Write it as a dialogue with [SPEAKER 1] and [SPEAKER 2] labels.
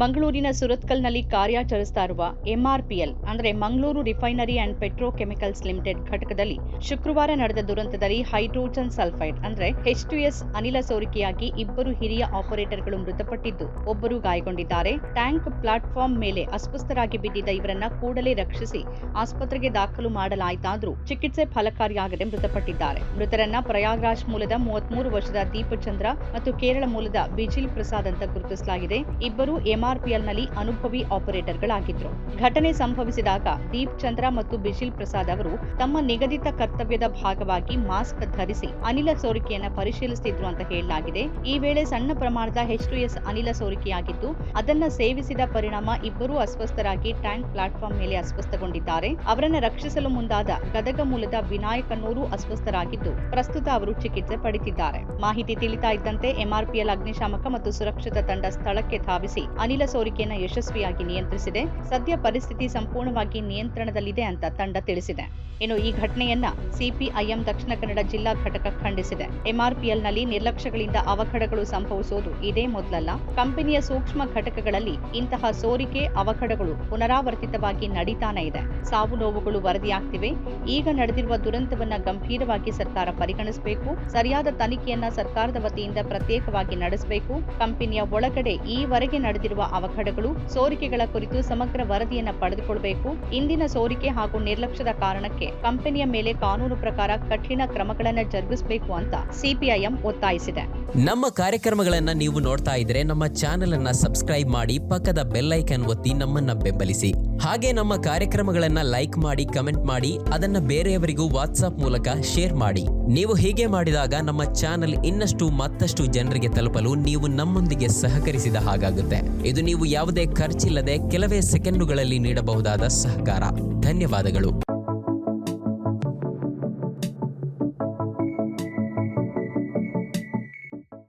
[SPEAKER 1] ಮಂಗಳೂರಿನ ಸುರತ್ಕಲ್ನಲ್ಲಿ ಕಾರ್ಯಾಚರಿಸ್ತಾ ಇರುವ ಎಂಆರ್ಪಿಎಲ್, ಅಂದರೆ Mangaluru refinery and petrochemicals limited ಘಟಕದಲ್ಲಿ ಶುಕ್ರವಾರ ನಡೆದ ದುರಂತದಲ್ಲಿ ಹೈಡ್ರೋಜನ್ ಸಲ್ಫೈಡ್, ಅಂದರೆ ಎಸ್ ಅನಿಲ ಸೋರಿಕೆಯಾಗಿ ಇಬ್ಬರು ಹಿರಿಯ ಆಪರೇಟರ್ಗಳು ಮೃತಪಟ್ಟಿದ್ದು, ಒಬ್ಬರು ಗಾಯಗೊಂಡಿದ್ದಾರೆ. ಟ್ಯಾಂಕ್ ಪ್ಲಾಟ್ಫಾರ್ಮ್ ಮೇಲೆ ಅಸ್ವಸ್ಥರಾಗಿ ಬಿದ್ದಿದ್ದ ಇವರನ್ನ ಕೂಡಲೇ ರಕ್ಷಿಸಿ ಆಸ್ಪತ್ರೆಗೆ ದಾಖಲು ಮಾಡಲಾಯಿತಾದರೂ ಚಿಕಿತ್ಸೆ ಫಲಕಾರಿಯಾಗದೆ ಮೃತಪಟ್ಟಿದ್ದಾರೆ. ಮೃತರನ್ನ ಪ್ರಯಾಗ್ರಾಜ್ ಮೂಲದ ಮೂವತ್ಮೂರು ವರ್ಷದ ದೀಪಚಂದ್ರ ಮತ್ತು ಕೇರಳ ಮೂಲದ ಬಿಜಿಲ್ ಪ್ರಸಾದ್ ಅಂತ ಗುರುತಿಸಲಾಗಿದೆ. ಇಬ್ಬರು ಎಂಆರ್ಪಿಎಲ್ನಲ್ಲಿ ಅನುಭವಿ ಆಪರೇಟರ್ಗಳಾಗಿದ್ದರು. ಘಟನೆ ಸಂಭವಿಸಿದಾಗ ದೀಪ್ ಚಂದ್ರ ಮತ್ತು ಬಿಶಿಲ್ ಪ್ರಸಾದ್ ಅವರು ತಮ್ಮ ನಿಗದಿತ ಕರ್ತವ್ಯದ ಭಾಗವಾಗಿ ಮಾಸ್ಕ್ ಧರಿಸಿ ಅನಿಲ ಸೋರಿಕೆಯನ್ನು ಪರಿಶೀಲಿಸುತ್ತಿದ್ರು ಅಂತ ಹೇಳಲಾಗಿದೆ. ಈ ವೇಳೆ ಸಣ್ಣ ಪ್ರಮಾಣದ ಎಚ್ ಎಸ್ ಅನಿಲ ಸೋರಿಕೆಯಾಗಿದ್ದು, ಅದನ್ನ ಸೇವಿಸಿದ ಪರಿಣಾಮ ಇಬ್ಬರೂ ಅಸ್ವಸ್ಥರಾಗಿ ಟ್ಯಾಂಕ್ ಪ್ಲಾಟ್ಫಾರ್ಮ್ ಮೇಲೆ ಅಸ್ವಸ್ಥಗೊಂಡಿದ್ದಾರೆ. ಅವರನ್ನ ರಕ್ಷಿಸಲು ಮುಂದಾದ ಗದಗ ಮೂಲದ ವಿನಾಯಕನೂರು ಅಸ್ವಸ್ಥರಾಗಿದ್ದು, ಪ್ರಸ್ತುತ ಅವರು ಚಿಕಿತ್ಸೆ ಪಡೆದಿದ್ದಾರೆ. ಮಾಹಿತಿ ತಿಳಿತಾ ಇದ್ದಂತೆ ಎಂಆರ್ಪಿಎಲ್ ಅಗ್ನಿಶಾಮಕ ಮತ್ತು ಸುರಕ್ಷತಾ ತಂಡ ಸ್ಥಳಕ್ಕೆ ಧಾವಿಸಿ ಅನಿಲ ಸೋರಿಕೆಯನ್ನು ಯಶಸ್ವಿಯಾಗಿ ನಿಯಂತ್ರಿಸಿದೆ. ಸದ್ಯ ಪರಿಸ್ಥಿತಿ ಸಂಪೂರ್ಣವಾಗಿ ನಿಯಂತ್ರಣದಲ್ಲಿದೆ ಅಂತ ತಂಡ ತಿಳಿಸಿದೆ. ಇನ್ನು ಈ ಘಟನೆಯನ್ನ ಸಿಪಿಐಎಂ ದಕ್ಷಿಣ ಕನ್ನಡ ಜಿಲ್ಲಾ ಘಟಕ ಖಂಡಿಸಿದೆ. ಎಂಆರ್ಪಿಎಲ್ನಲ್ಲಿ ನಿರ್ಲಕ್ಷ್ಯಗಳಿಂದ ಅವಘಡಗಳು ಸಂಭವಿಸುವುದು ಇದೇ ಮೊದಲಲ್ಲ. ಕಂಪನಿಯ ಸೂಕ್ಷ್ಮ ಘಟಕಗಳಲ್ಲಿ ಇಂತಹ ಸೋರಿಕೆ, ಅವಘಡಗಳು ಪುನರಾವರ್ತಿತವಾಗಿ ನಡೀತಾನೆ ಇದೆ. ಸಾವು ನೋವುಗಳು ವರದಿಯಾಗ್ತಿವೆ. ಈಗ ನಡೆದಿರುವ ದುರಂತವನ್ನ ಗಂಭೀರವಾಗಿ ಸರ್ಕಾರ ಪರಿಗಣಿಸಬೇಕು. ಸರಿಯಾದ ತನಿಖೆಯನ್ನ ಸರ್ಕಾರದ ವತಿಯಿಂದ ಪ್ರತ್ಯೇಕವಾಗಿ ನಡೆಸಬೇಕು. ಕಂಪನಿಯ ಒಳಗಡೆ ಈವರೆಗೆ ನಡೆದಿರುವ ಅವಘಡಗಳು, ಸೋರಿಕೆಗಳ ಕುರಿತು ಸಮಗ್ರ ವರದಿಯನ್ನ ಪಡೆದುಕೊಳ್ಳಬೇಕು ಇಂದಿನ ಸೋರಿಕೆ ಹಾಗೂ ನಿರ್ಲಕ್ಷ್ಯದ ಕಾರಣಕ್ಕೆ ಕಂಪನಿಯ ಮೇಲೆ ಕಾನೂನು ಪ್ರಕಾರ ಕಠಿಣ ಕ್ರಮಗಳನ್ನು ಜರುಗಿಸಬೇಕು ಅಂತ ಸಿಪಿಐಎಂ ಒತ್ತಾಯಿಸಿದೆ.
[SPEAKER 2] ನಮ್ಮ ಕಾರ್ಯಕ್ರಮಗಳನ್ನ ನೀವು ನೋಡ್ತಾ ಇದ್ರೆ ನಮ್ಮ ಚಾನೆಲ್ ಅನ್ನ ಸಬ್ಸ್ಕ್ರೈಬ್ ಮಾಡಿ ಪಕ್ಕದ ಬೆಲ್ಲೈಕನ್ ಒತ್ತಿ ನಮ್ಮನ್ನ ಬೆಂಬಲಿಸಿ. ಹಾಗೆ ನಮ್ಮ ಕಾರ್ಯಕ್ರಮಗಳನ್ನ ಲೈಕ್ ಮಾಡಿ, ಕಮೆಂಟ್ ಮಾಡಿ, ಅದನ್ನ ಬೇರೆಯವರಿಗೂ ವಾಟ್ಸ್ಆಪ್ ಮೂಲಕ ಶೇರ್ ಮಾಡಿ. ನೀವು ಹೀಗೆ ಮಾಡಿದಾಗ ನಮ್ಮ ಚಾನೆಲ್ ಇನ್ನಷ್ಟು ಮತ್ತಷ್ಟು ಜನರಿಗೆ ತಲುಪಲು ನೀವು ನಮ್ಮೊಂದಿಗೆ ಸಹಕರಿಸಿದ ಹಾಗಾಗುತ್ತೆ. ಇದು ನೀವು ಯಾವುದೇ ಖರ್ಚಿಲ್ಲದೆ ಕೆಲವೇ ಸೆಕೆಂಡುಗಳಲ್ಲಿ ನೀಡಬಹುದಾದ ಸಹಕಾರ. ಧನ್ಯವಾದಗಳು.